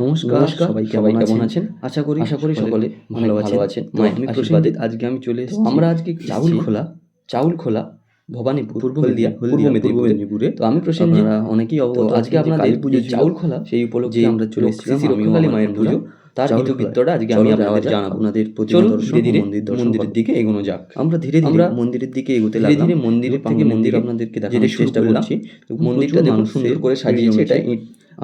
নমস্কার সবাই সবাই কেমন আছেন? আশা করি আশা করি সকলে ভালো আছেন। আছেন। মায়ের আশীর্বাদে আজকে আমি চলে এসেছি আমরা আজকে চাউল খোলা চাউল খোলা ভবানীপুর পূর্ব হলদিয়া পূর্ব মেদিনীপুরে। তো আমি প্রসেনজিৎ অনেকেই অবগত আজকে আপনাদের পুজো চাউল খোলা সেই উপলক্ষে আমরা চলে এসেছি রক্ষাকালী মায়ের পুজো। তার ইতিবৃত্তটা আজকে আমি আপনাদের জানাব। আপনাদের প্রতিমা ধীরে ধীরে মন্দিরের দিকে এগোনো যাক। আমরা ধীরে ধীরে মন্দিরের দিকে এগোতে ধীরে ধীরে মন্দিরের থেকে মন্দির আপনাদেরকে দেখানোর চেষ্টা করছি। মন্দিরটা দেখুন সুন্দর করে সাজিয়েছে এটা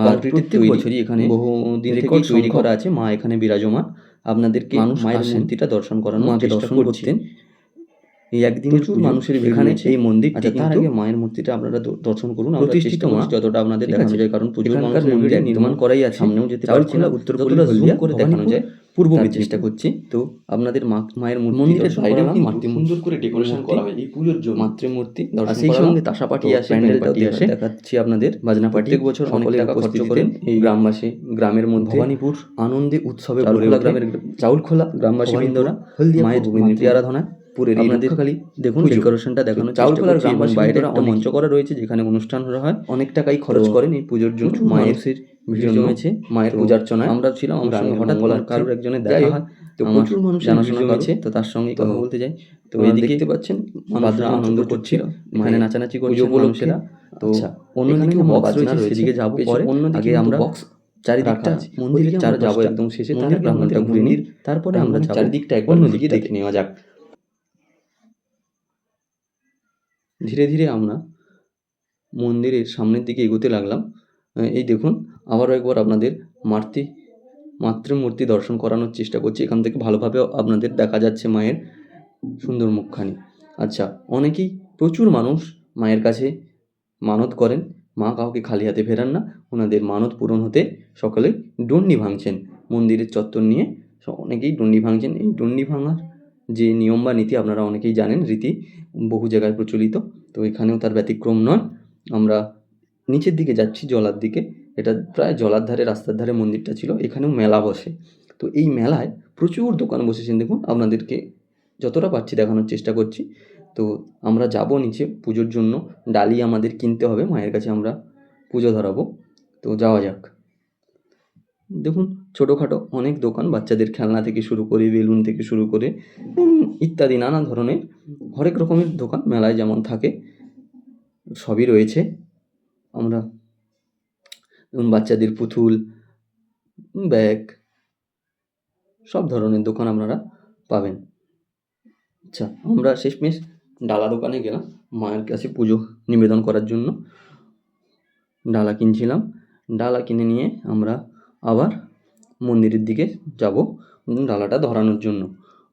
আর প্রত্যেক বছরই এখানে বহু দিন থেকে তৈরি করা আছে মা এখানে বিরাজমান। আপনাদেরকে মানুষ মায়ের মূর্তিটা দর্শন করানো মাকে দর্শন করছেন এই একদিন প্রচুর মানুষের এখানে এই মন্দির তার আগে মায়ের মূর্তিটা আপনারা দর্শন করুন। প্রতিষ্ঠিত মা। যতটা আপনাদের দেখানো যায় কারণ প্রচুর মানুষ মন্দির নির্মাণ করাই আছে। সামনেও যেতে পারছি না। উত্তর জুম করে দেখানো যায়। পূর্ব চেষ্টা করছি। তো আপনাদের মা মায়ের মন্দিরের বাইরে মাতৃ সুন্দর করে ডেকোরেশন করা হয় এই পুজোর জন্য? মাতৃমূর্তি আর সেই সঙ্গে তাসা পাটি আসে প্যান্ডেল পাটি আসে। দেখাচ্ছি আপনাদের। বাজনা পাটি প্রত্যেক বছর অনেক টাকা খরচ করেন এই গ্রামবাসী গ্রামের মধ্যে ভবানীপুর আনন্দে উৎসবে গ্রামের চাউলখোলা গ্রামবাসী বৃন্দরা মায়ের মন্ত্রী আরাধনা। পুরের আপনাদের খালি দেখুন ডেকোরেশনটা দেখানো চাউলখোলার গ্রামবাসী বাইরে একটা মঞ্চ করা রয়েছে যেখানে অনুষ্ঠান হয়। অনেক টাকাই খরচ করেন এই পুজোর জন্য মায়ের ভিড় জমেছে। মায়ের পূজার্চনায় আমরা ছিলাম আমার সঙ্গে হঠাৎ বলার কারোর একজনের দেখা হয় তো প্রচুর মানুষ জানাশোনা আছে তো তার সঙ্গে কথা বলতে যাই তো এদিকে দেখতে পাচ্ছেন মানুষরা আনন্দ করছিল এখানে নাচানাচি করছে মানুষেরা। তো অন্যদিকে বক্স রয়েছে সেদিকে যাব পরে। অন্যদিকে আমরা বক্স চারিদিকটা মন্দিরে চার যাব একদম শেষে তার গ্রামটা ঘুরে নিই তারপরে আমরা চারিদিকটা একবার অন্যদিকে দেখে নেওয়া যাক ধীরে ধীরে আমরা মন্দিরের সামনের দিকে এগোতে লাগলাম। এই দেখুন, আবারও একবার আপনাদের মাতৃ, মাতৃমূর্তি দর্শন করানোর চেষ্টা করছি। এখান থেকে ভালোভাবে আপনাদের দেখা যাচ্ছে মায়ের সুন্দর মুখখানি। আচ্ছা অনেকেই প্রচুর মানুষ মায়ের কাছে মানত করেন। মা কাউকে খালি হাতে ফেরান না, ওনাদের মানত পূরণ হতে সকলে ডন্ডি ভাঙছেন। মন্দিরের চত্বর নিয়ে অনেকেই ডন্ডি ভাঙছেন। এই ডন্ডি ভাঙার যে নিয়ম বা নীতি আপনারা অনেকেই জানেন, রীতি বহু জায়গায় প্রচলিত। তো এখানেও তার ব্যতিক্রম নয়। আমরা নিচের দিকে যাচ্ছি, জলার দিকে। এটা প্রায় জলার ধারে, রাস্তার ধারে মন্দিরটা ছিল। এখানেও মেলা বসে। তো এই মেলায় প্রচুর দোকান বসেছেন। দেখুন, আপনাদেরকে যতটা পারছি দেখানোর চেষ্টা করছি। তো আমরা যাব নিচে পুজোর জন্য। ডালি আমাদের কিনতে হবে, মায়ের কাছে আমরা পুজো ধরাবো। তো যাওয়া যাক। দেখুন, ছোটোখাটো অনেক দোকান বাচ্চাদের খেলনা থেকে শুরু করে, বেলুন থেকে শুরু করে ইত্যাদি নানা ধরনের হরেক রকমের দোকান, মেলায় যেমন থাকে, সবই রয়েছে। আমরা যেমন বাচ্চাদের পুতুল, ব্যাগ, সব ধরনের দোকান আপনারা পাবেন। আচ্ছা আমরা শেষমেশ ডালা দোকানে গেলাম, মায়ের কাছে পুজো নিবেদন করার জন্য। ডালা কিনছিলাম। ডালা কিনে নিয়ে আমরা আবার মন্দিরের দিকে যাব ডালাটা ধরানোর জন্য।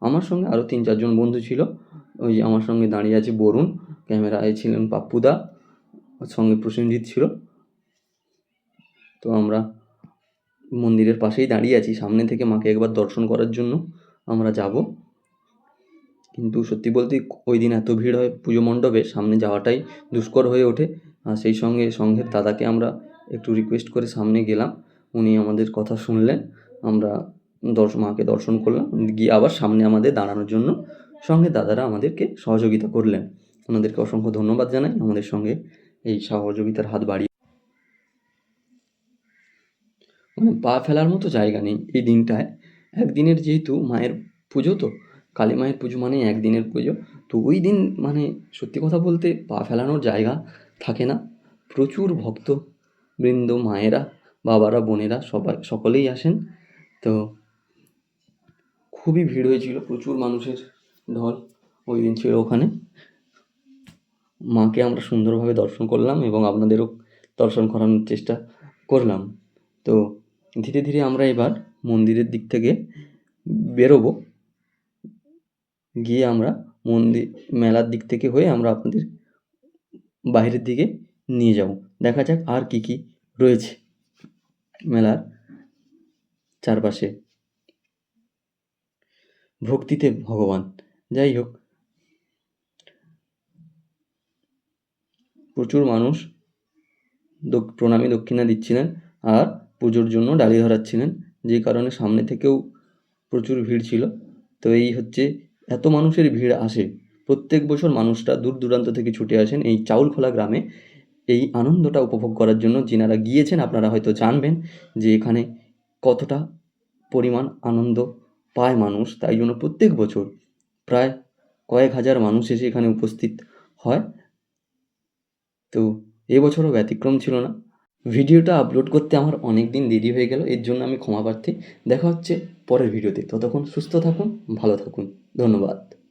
আমার সঙ্গে আরও তিন চারজন বন্ধু ছিল। ওই যে আমার সঙ্গে দাঁড়িয়ে আছে বরুণ, ক্যামেরায় ছিলেন পাপ্পুদা সঙ্গে প্রসেনজিৎ ছিল। তো আমরা মন্দিরের পাশেই দাঁড়িয়ে আছি, সামনে থেকে মাকে একবার দর্শন করার জন্য আমরা যাব। কিন্তু সত্যি বলতে ওই দিন এত ভিড় হয় পুজো মণ্ডপে, সামনে যাওয়াটাই দুষ্কর হয়ে ওঠে। আর সেই সঙ্গে সঙ্ঘের দাদাকে আমরা একটু রিকোয়েস্ট করে সামনে গেলাম। উনি আমাদের কথা শুনলেন। আমরা দর্শ, মাকে দর্শন করলাম। গিয়ে আবার সামনে আমাদের দাঁড়ানোর জন্য সঙ্গে দাদারা আমাদেরকে সহযোগিতা করলেন। ওনাদেরকে অসংখ্য ধন্যবাদ জানাই। আমাদের সঙ্গে এই সহযোগিতার হাত বাড়িয়ে মানে পা ফেলার মতো জায়গা নেই এই দিনটায়। একদিনের যেহেতু মায়ের পুজো তো, কালী মায়ের পুজো মানে একদিনের পুজো। তো ওই দিন মানে সত্যি কথা বলতে পা ফেলানোর জায়গা থাকে না। প্রচুর ভক্ত, বৃন্দ, মায়েরা বাবারা, বোনেরা সবাই, সকলেই আসেন। তো খুবই ভিড় হয়েছিল, প্রচুর মানুষের ঢল ওই দিন ছিল ওখানে। মাকে আমরা সুন্দরভাবে দর্শন করলাম এবং আপনাদেরও দর্শন করানোর চেষ্টা করলাম। তো ধীরে ধীরে আমরা এবার মন্দিরের দিক থেকে বেরোবো। গিয়ে আমরা মন্দির, মেলার দিক থেকে হয়ে আমরা আপনাদের বাইরের দিকে নিয়ে যাব। দেখা যাক আর কি কি রয়েছে। মেলার চারপাশে। ভক্তিতে ভগবান। যাই হোক, প্রচুর মানুষ প্রণামী দক্ষিণা দিচ্ছিলেন আর পুজোর জন্য ডালি ধরাচ্ছিলেন, যে কারণে সামনে থেকেও প্রচুর ভিড় ছিল। তো এই হচ্ছে, এত মানুষের ভিড় আসে। প্রত্যেক বছর মানুষরা দূর দূরান্ত থেকে ছুটে আসেন এই চাউলখোলা গ্রামে। এই আনন্দটা উপভোগ করার জন্য যিনারা গিয়েছেন, আপনারা হয়তো জানবেন যে এখানে কতটা পরিমাণ আনন্দ পায় মানুষ। তাই জন্য প্রত্যেক বছর প্রায় কয়েক হাজার মানুষ এসে এখানে উপস্থিত হয়। তো এবছরও ব্যতিক্রম ছিল না। ভিডিওটা আপলোড করতে আমার অনেক দিন দেরি হয়ে গেল, এর জন্য আমি ক্ষমা প্রার্থী। দেখা হচ্ছে পরের ভিডিওতে। ততক্ষণ সুস্থ থাকুন, ভালো থাকুন। ধন্যবাদ।